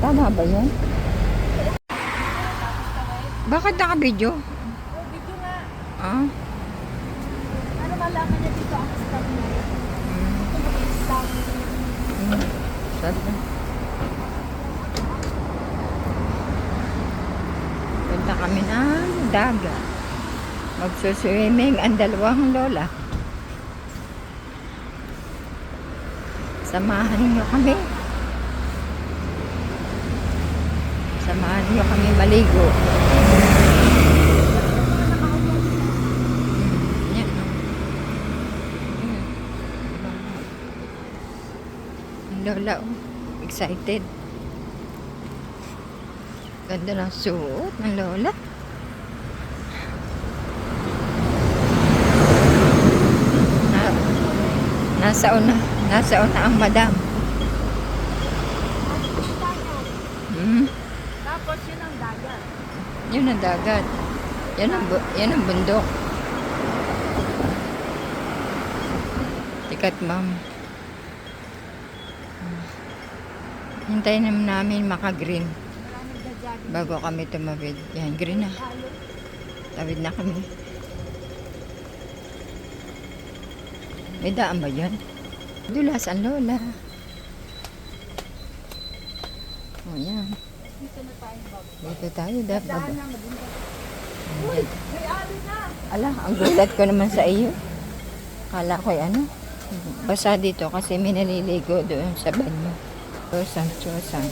Tama ba yan? Bakit naka-video? Oh, video nga. Ah? Ano malaman niya dito ang scam niya? Mm. Ito mag-scam. Mm. Sabi ko. Punta kami ng dagat. Magsuswimming ang dalawang lola. Samahan niyo kami. Samahan niyo kami maligo. Mm, yan, oh. Mm. Ang lola, oh. Excited. Ganda ng suot ng lola. Na, nasa una, nasa una ang madam. Hmm, Tapos yun ang dagat. Yun ang dagat. Yan ang, yan ang bundok. Tikat, ma'am. Hintayin naman namin maka-green bago kami tumawid. Yan, green na. Tawid na kami. May daan ba yan? Dulas ang lola. O yan. Dito tayo maganda. Ayan. May ali na. Ala, ang gulat ko naman sa iyo. Kala ko ano. Basa dito kasi may naliligo doon sa banyo. Chosan, chosan.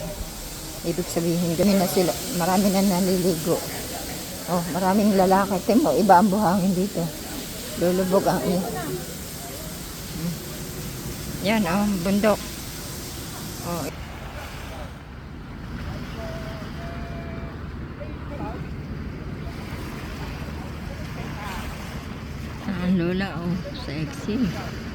Ibig sabihin, dami na sila. Marami na naliligo. Oh, maraming lalaki. Timo, iba ang buhangin dito. Lulubog ang iyo. Hmm. Yan, oh, bundok. Oh. Ang lola, oh, sexy.